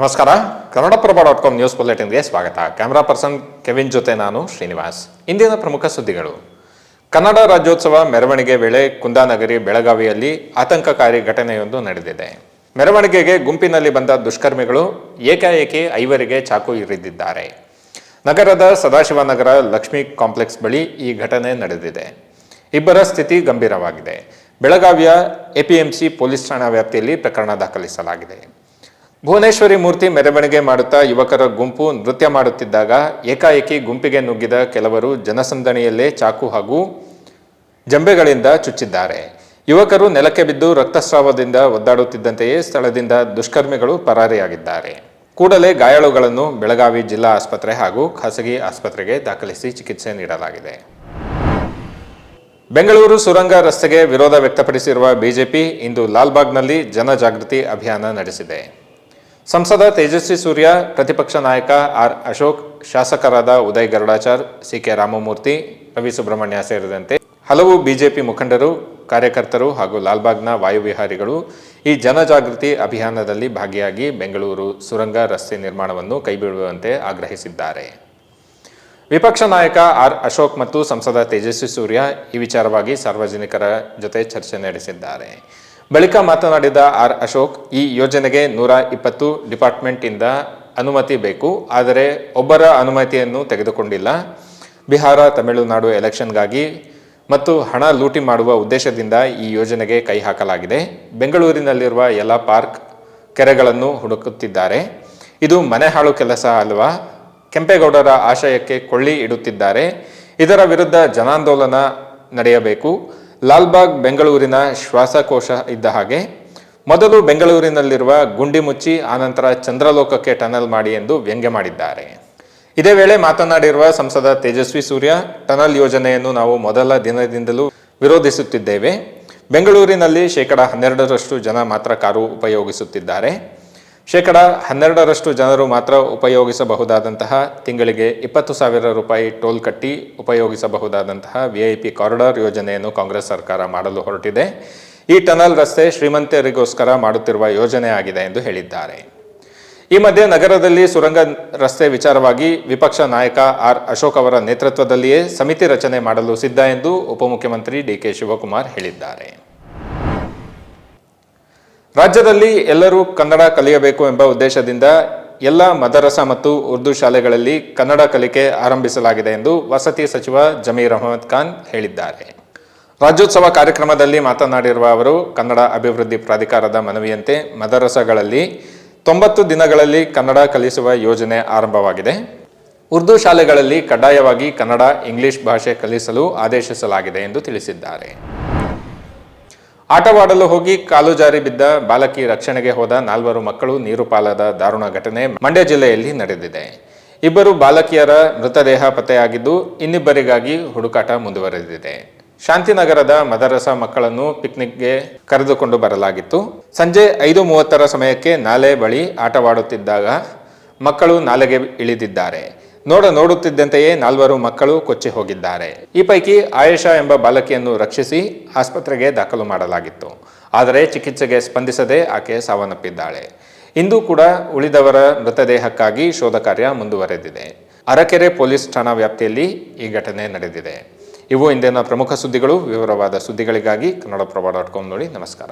ನಮಸ್ಕಾರ. Kannadaprabha dot com news ಬುಲೆಟಿನ್ಗೆ ಸ್ವಾಗತ. ಕ್ಯಾಮ್ರಾ ಪರ್ಸನ್ ಕೆವಿನ್ ಜೊತೆ ನಾನು ಶ್ರೀನಿವಾಸ್. ಇಂದಿನ ಪ್ರಮುಖ ಸುದ್ದಿಗಳು. ಕನ್ನಡ ರಾಜ್ಯೋತ್ಸವ ಮೆರವಣಿಗೆ ವೇಳೆ ಕುಂದಾನಗರಿ ಬೆಳಗಾವಿಯಲ್ಲಿ ಆತಂಕಕಾರಿ ಘಟನೆಯೊಂದು ನಡೆದಿದೆ. ಮೆರವಣಿಗೆಗೆ ಗುಂಪಿನಲ್ಲಿ ಬಂದ ದುಷ್ಕರ್ಮಿಗಳು ಏಕಾಏಕಿ ಐವರಿಗೆ ಚಾಕು ಇರಿದಿದ್ದಾರೆ ನಗರದ ಸದಾಶಿವನಗರ ಲಕ್ಷ್ಮಿ ಕಾಂಪ್ಲೆಕ್ಸ್ ಬಳಿ ಈ ಘಟನೆ ನಡೆದಿದೆ. ಇಬ್ಬರ ಸ್ಥಿತಿ ಗಂಭೀರವಾಗಿದೆ. ಬೆಳಗಾವಿಯ ಎಪಿಎಂಸಿ ಪೊಲೀಸ್ ಠಾಣಾ ವ್ಯಾಪ್ತಿಯಲ್ಲಿ ಪ್ರಕರಣ ದಾಖಲಿಸಲಾಗಿದೆ. ಭುವನೇಶ್ವರಿ ಮೂರ್ತಿ ಮೆರವಣಿಗೆ ಮಾಡುತ್ತಾ ಯುವಕರ ಗುಂಪು ನೃತ್ಯ ಮಾಡುತ್ತಿದ್ದಾಗ ಏಕಾಏಕಿ ಗುಂಪಿಗೆ ನುಗ್ಗಿದ ಕೆಲವರು ಜನಸಂದಣಿಯಲ್ಲೇ ಚಾಕು ಹಾಗೂ ಜಂಬೆಗಳಿಂದ ಚುಚ್ಚಿದ್ದಾರೆ. ಯುವಕರು ನೆಲಕ್ಕೆ ಬಿದ್ದು ರಕ್ತಸ್ರಾವದಿಂದ ಒದ್ದಾಡುತ್ತಿದ್ದಂತೆಯೇ ಸ್ಥಳದಿಂದ ದುಷ್ಕರ್ಮಿಗಳು ಪರಾರಿಯಾಗಿದ್ದಾರೆ. ಕೂಡಲೇ ಗಾಯಾಳುಗಳನ್ನು ಬೆಳಗಾವಿ ಜಿಲ್ಲಾ ಆಸ್ಪತ್ರೆ ಹಾಗೂ ಖಾಸಗಿ ಆಸ್ಪತ್ರೆಗೆ ದಾಖಲಿಸಿ ಚಿಕಿತ್ಸೆ ನೀಡಲಾಗಿದೆ. ಬೆಂಗಳೂರು ಸುರಂಗ ರಸ್ತೆಗೆ ವಿರೋಧ ವ್ಯಕ್ತಪಡಿಸಿರುವ ಬಿಜೆಪಿ ಇಂದು ಲಾಲ್ಬಾಗ್ನಲ್ಲಿ ಜನಜಾಗೃತಿ ಅಭಿಯಾನ ನಡೆಸಿದೆ. ಸಂಸದ ತೇಜಸ್ವಿ ಸೂರ್ಯ, ಪ್ರತಿಪಕ್ಷ ನಾಯಕ ಆರ್ ಅಶೋಕ್, ಶಾಸಕರಾದ ಉದಯ್ ಗರುಡಾಚಾರ್, ಸಿಕೆ ರಾಮಮೂರ್ತಿ, ರವಿ ಸುಬ್ರಹ್ಮಣ್ಯ ಸೇರಿದಂತೆ ಹಲವು ಬಿಜೆಪಿ ಮುಖಂಡರು, ಕಾರ್ಯಕರ್ತರು ಹಾಗೂ ಲಾಲ್ಬಾಗ್ನ ವಾಯುವಿಹಾರಿಗಳು ಈ ಜನಜಾಗೃತಿ ಅಭಿಯಾನದಲ್ಲಿ ಭಾಗಿಯಾಗಿ ಬೆಂಗಳೂರು ಸುರಂಗ ರಸ್ತೆ ನಿರ್ಮಾಣವನ್ನು ಕೈಬಿಡುವಂತೆ ಆಗ್ರಹಿಸಿದ್ದಾರೆ. ವಿಪಕ್ಷ ನಾಯಕ ಆರ್ ಅಶೋಕ್ ಮತ್ತು ಸಂಸದ ತೇಜಸ್ವಿ ಸೂರ್ಯ ಈ ವಿಚಾರವಾಗಿ ಸಾರ್ವಜನಿಕರ ಜೊತೆ ಚರ್ಚೆ ನಡೆಸಿದ್ದಾರೆ. ಬಳಿಕ ಮಾತನಾಡಿದ ಆರ್ ಅಶೋಕ್, ಈ ಯೋಜನೆಗೆ ನೂರ ಇಪ್ಪತ್ತು ಡಿಪಾರ್ಟ್ಮೆಂಟಿಂದ ಅನುಮತಿ ಬೇಕು. ಆದರೆ ಒಬ್ಬರ ಅನುಮತಿಯನ್ನು ತೆಗೆದುಕೊಂಡಿಲ್ಲ. ಬಿಹಾರ, ತಮಿಳುನಾಡು ಎಲೆಕ್ಷನ್ಗಾಗಿ ಮತ್ತು ಹಣ ಲೂಟಿ ಮಾಡುವ ಉದ್ದೇಶದಿಂದ ಈ ಯೋಜನೆಗೆ ಕೈ ಹಾಕಲಾಗಿದೆ. ಬೆಂಗಳೂರಿನಲ್ಲಿರುವ ಎಲ್ಲ ಪಾರ್ಕ್ ಕೆರೆಗಳನ್ನು ಹುಡುಕುತ್ತಿದ್ದಾರೆ. ಇದು ಮನೆ ಹಾಳು ಕೆಲಸ ಅಲ್ವಾ? ಕೆಂಪೇಗೌಡರ ಆಶಯಕ್ಕೆ ಕೊಳ್ಳಿ ಇಡುತ್ತಿದ್ದಾರೆ. ಇದರ ವಿರುದ್ಧ ಜನಾಂದೋಲನ ನಡೆಯಬೇಕು. ಲಾಲ್ಬಾಗ್, ಬೆಂಗಳೂರಿನ ಶ್ವಾಸಕೋಶ ಇದ್ದ ಹಾಗೆ ಮೊದಲು ಬೆಂಗಳೂರಿನಲ್ಲಿರುವ ಗುಂಡಿ ಮುಚ್ಚಿ ಆನಂತರ ಚಂದ್ರಲೋಕಕ್ಕೆ ಟನಲ್ ಮಾಡಿ ಎಂದು ವ್ಯಂಗ್ಯ ಮಾಡಿದ್ದಾರೆ. ಇದೇ ವೇಳೆ ಮಾತನಾಡಿರುವ ಸಂಸದ ತೇಜಸ್ವಿ ಸೂರ್ಯ, ಟನಲ್ ಯೋಜನೆಯನ್ನು ನಾವು ಮೊದಲ ದಿನದಿಂದಲೂ ವಿರೋಧಿಸುತ್ತಿದ್ದೇವೆ. ಬೆಂಗಳೂರಿನಲ್ಲಿ ಶೇಕಡ ಹನ್ನೆರಡರಷ್ಟು ಜನ ಮಾತ್ರ ಕಾರು ಉಪಯೋಗಿಸುತ್ತಿದ್ದಾರೆ. ಶೇಕಡ ಹನ್ನೆರಡರಷ್ಟು ಜನರು ಮಾತ್ರ ಉಪಯೋಗಿಸಬಹುದಾದಂತಹ ತಿಂಗಳಿಗೆ ಇಪ್ಪತ್ತು ಸಾವಿರ ರೂಪಾಯಿ ಟೋಲ್ ಕಟ್ಟಿ ಉಪಯೋಗಿಸಬಹುದಾದಂತಹ ವಿ ಐ ಪಿ ಕಾರಿಡಾರ್ ಯೋಜನೆಯನ್ನು ಕಾಂಗ್ರೆಸ್ ಸರ್ಕಾರ ಮಾಡಲು ಹೊರಟಿದೆ. ಈ ಟನಲ್ ರಸ್ತೆ ಶ್ರೀಮಂತರಿಗೋಸ್ಕರ ಮಾಡುತ್ತಿರುವ ಯೋಜನೆ ಆಗಿದೆ ಎಂದು ಹೇಳಿದ್ದಾರೆ. ಈ ಮಧ್ಯೆ ನಗರದಲ್ಲಿ ಸುರಂಗ ರಸ್ತೆ ವಿಚಾರವಾಗಿ ವಿಪಕ್ಷ ನಾಯಕ ಆರ್ ಅಶೋಕ್ ಅವರ ನೇತೃತ್ವದಲ್ಲಿಯೇ ಸಮಿತಿ ರಚನೆ ಮಾಡಲು ಸಿದ್ಧ ಎಂದು ಉಪಮುಖ್ಯಮಂತ್ರಿ ಡಿಕೆ ಶಿವಕುಮಾರ್ ಹೇಳಿದ್ದಾರೆ. ರಾಜ್ಯದಲ್ಲಿ ಎಲ್ಲರೂ ಕನ್ನಡ ಕಲಿಯಬೇಕು ಎಂಬ ಉದ್ದೇಶದಿಂದ ಎಲ್ಲ ಮದರಸ ಮತ್ತು ಉರ್ದು ಶಾಲೆಗಳಲ್ಲಿ ಕನ್ನಡ ಕಲಿಕೆ ಆರಂಭಿಸಲಾಗಿದೆ ಎಂದು ವಸತಿ ಸಚಿವ ಜಮೀರ್ ಅಹಮದ್ ಖಾನ್ ಹೇಳಿದ್ದಾರೆ. ರಾಜ್ಯೋತ್ಸವ ಕಾರ್ಯಕ್ರಮದಲ್ಲಿ ಮಾತನಾಡಿರುವ ಅವರು, ಕನ್ನಡ ಅಭಿವೃದ್ಧಿ ಪ್ರಾಧಿಕಾರದ ಮನವಿಯಂತೆ ಮದರಸಗಳಲ್ಲಿ ತೊಂಬತ್ತು ದಿನಗಳಲ್ಲಿ ಕನ್ನಡ ಕಲಿಸುವ ಯೋಜನೆ ಆರಂಭವಾಗಿದೆ. ಉರ್ದು ಶಾಲೆಗಳಲ್ಲಿ ಕಡ್ಡಾಯವಾಗಿ ಕನ್ನಡ, ಇಂಗ್ಲಿಷ್ ಭಾಷೆ ಕಲಿಸಲು ಆದೇಶಿಸಲಾಗಿದೆ ಎಂದು ತಿಳಿಸಿದ್ದಾರೆ. ಆಟವಾಡಲು ಹೋಗಿ ಕಾಲು ಜಾರಿ ಬಿದ್ದ ಬಾಲಕಿ ರಕ್ಷಣೆಗೆ ಹೋದ ನಾಲ್ವರು ಮಕ್ಕಳು ನೀರು ಪಾಲಾದ ದಾರುಣ ಘಟನೆ ಮಂಡ್ಯ ಜಿಲ್ಲೆಯಲ್ಲಿ ನಡೆದಿದೆ. ಇಬ್ಬರು ಬಾಲಕಿಯರ ಮೃತದೇಹ ಪತ್ತೆಯಾಗಿದ್ದು, ಇನ್ನಿಬ್ಬರಿಗಾಗಿ ಹುಡುಕಾಟ ಮುಂದುವರೆದಿದೆ. ಶಾಂತಿನಗರದ ಮದರಸ ಮಕ್ಕಳನ್ನು ಪಿಕ್ನಿಕ್ಗೆ ಕರೆದುಕೊಂಡು ಬರಲಾಗಿತ್ತು. ಸಂಜೆ ಐದು ಮೂವತ್ತರ ಸಮಯಕ್ಕೆ ನಾಲೆ ಬಳಿ ಆಟವಾಡುತ್ತಿದ್ದಾಗ ಮಕ್ಕಳು ನಾಲೆಗೆ ಇಳಿದಿದ್ದಾರೆ. ನೋಡ ನೋಡುತ್ತಿದ್ದಂತೆಯೇ ನಾಲ್ವರು ಮಕ್ಕಳು ಕೊಚ್ಚಿ ಹೋಗಿದ್ದಾರೆ. ಈ ಪೈಕಿ ಆಯೇಷಾ ಎಂಬ ಬಾಲಕಿಯನ್ನು ರಕ್ಷಿಸಿ ಆಸ್ಪತ್ರೆಗೆ ದಾಖಲು ಮಾಡಲಾಗಿತ್ತು. ಆದರೆ ಚಿಕಿತ್ಸೆಗೆ ಸ್ಪಂದಿಸದೆ ಆಕೆ ಸಾವನ್ನಪ್ಪಿದ್ದಾಳೆ. ಇಂದು ಕೂಡ ಉಳಿದವರ ಮೃತದೇಹಕ್ಕಾಗಿ ಶೋಧ ಕಾರ್ಯ ಮುಂದುವರೆದಿದೆ. ಅರಕೆರೆ ಪೊಲೀಸ್ ಠಾಣಾ ವ್ಯಾಪ್ತಿಯಲ್ಲಿ ಈ ಘಟನೆ ನಡೆದಿದೆ. ಇವು ಇಂದಿನ ಪ್ರಮುಖ ಸುದ್ದಿಗಳು. ವಿವರವಾದ ಸುದ್ದಿಗಳಿಗಾಗಿ ಕನ್ನಡಪ್ರಭ ಡಾಟ್ ಕಾಮ್ ನೋಡಿ ನಮಸ್ಕಾರ.